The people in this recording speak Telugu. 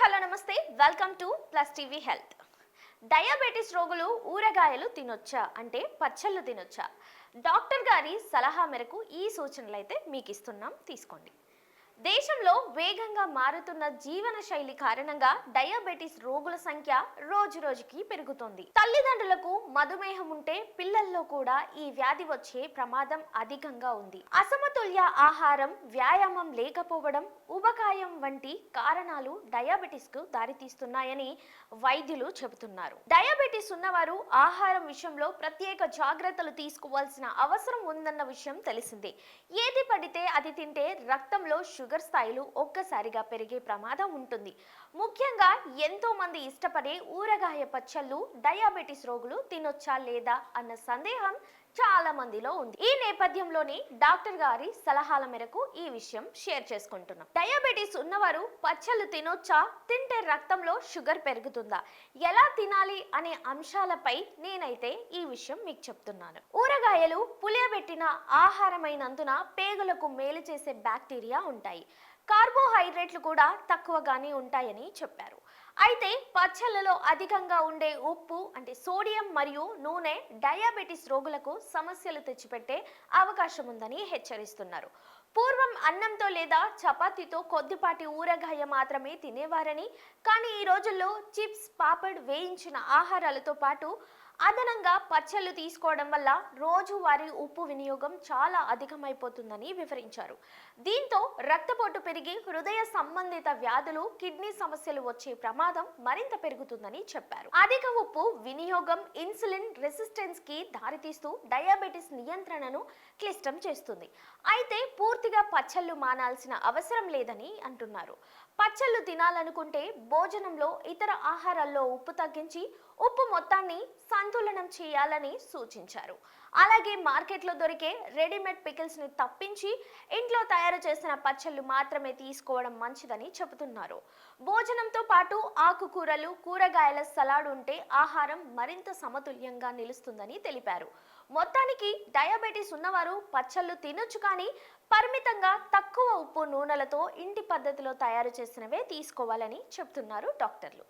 Hello namaste. Welcome to plus TV health diabetes రోగులు ఊరగాయలు తినొచ్చా? అంటే పచ్చళ్ళు తినొచ్చా? డాక్టర్ గారి సలహా మేరకు ఈ సూచనలు అయితే మీకు ఇస్తున్నాం తీసుకోండి. దేశంలో వేగంగా మారుతున్న జీవన శైలి కారణంగా డయాబెటీస్ రోగుల సంఖ్య రోజు రోజుకి పెరుగుతోంది. తల్లిదండ్రులకు మధుమేహం ఉంటే పిల్లల్లో కూడా ఈ వ్యాధి వచ్చే ప్రమాదం అధికంగా ఉంది. అసమతుల్య ఆహారం వ్యాయామం లేకపోవడం ఉబకాయం వంటి కారణాలు డయాబెటీస్కు దారితీస్తున్నాయని వైద్యులు చెబుతున్నారు. డయాబెటీస్ ఉన్నవారు ఆహారం విషయంలో ప్రత్యేక జాగ్రత్తలు తీసుకోవాల్సిన అవసరం ఉందన్న విషయం తెలిసిందే. ఏది పడితే అది తింటే రక్తంలో షుగర్ స్థాయిలు ఒక్కసారిగా పెరిగే ప్రమాదం ఉంటుంది. ముఖ్యంగా ఎంతో మంది ఇష్టపడే ఊరగాయ పచ్చళ్ళు డయాబెటీస్ రోగులు తినొచ్చా లేదా అన్న సందేహం చాలా మందిలో ఉంది. ఈ నేపథ్యంలోని డాక్టర్ గారి సలహాల మేరకు ఈ విషయం షేర్ చేసుకుంటున్నాం. డయాబెటీస్ ఉన్నవారు పచ్చళ్ళు తినొచ్చా? తింటే రక్తంలో షుగర్ పెరుగుతుందా? ఎలా తినాలి అనే అంశాలపై నేనైతే ఈ విషయం మీకు చెప్తున్నాను. ఊరగాయలు పులియబెట్టిన ఆహారమైనందున పేగులకు మేలు చేసే బ్యాక్టీరియా ఉంటాయి. కార్బోహైడ్రేట్లు కూడా తక్కువగానే ఉంటాయని చెప్పారు. అయితే పచ్చళ్ళలో అధికంగా ఉండే ఉప్పు అంటే సోడియం మరియు నూనె డయాబెటీస్ రోగులకు సమస్యలు తెచ్చిపెట్టే అవకాశం ఉందని హెచ్చరిస్తున్నారు. పూర్వం అన్నంతో లేదా చపాతీతో కొద్దిపాటి ఊరగాయ మాత్రమే తినేవారని కానీ ఈ రోజుల్లో చిప్స్ పాపడ్ వేయించిన ఆహారాలతో పాటు అదనంగా పచ్చళ్ళు తీసుకోవడం వల్ల రోజువారీ ఉప్పు వినియోగం చాలా అధికమైపోతుందని వివరించారు. దీంతో రక్తపోటు పెరిగి హృదయ సంబంధిత వ్యాధులు కిడ్నీ సమస్యలు వచ్చే ప్రమాదం మరింత పెరుగుతుందని చెప్పారు. అధిక ఉప్పు వినియోగం ఇన్సులిన్ రెసిస్టెన్స్కి దారితీస్తూ డయాబెటిస్ నియంత్రణను క్లిష్టం చేస్తుంది. అయితే పూర్తిగా పచ్చళ్ళు మానాల్సిన అవసరం లేదని అంటున్నారు. పచ్చళ్ళు తినాలనుకుంటే భోజనంలో ఇతర ఆహారాల్లో ఉప్పు తగ్గించి ఉప్పు మొత్తాన్ని సంతులనం చేయాలని సూచించారు. అలాగే మార్కెట్లో దొరికే రెడీమేడ్ పికిల్స్ని తప్పించి ఇంట్లో తయారు చేసిన పచ్చళ్ళు మాత్రమే తీసుకోవడం మంచిదని చెబుతున్నారు. భోజనంతో పాటు ఆకుకూరలు కూరగాయల సలాడ్ ఉంటే ఆహారం మరింత సమతుల్యంగా నిలుస్తుందని తెలిపారు. మొత్తానికి డయాబెటీస్ ఉన్నవారు పచ్చళ్ళు తినొచ్చు కానీ పరిమితంగా తక్కువ ఉప్పు నూనెలతో ఇంటి పద్ధతిలో తయారు చేసినవే తీసుకోవాలని చెబుతున్నారు డాక్టర్లు.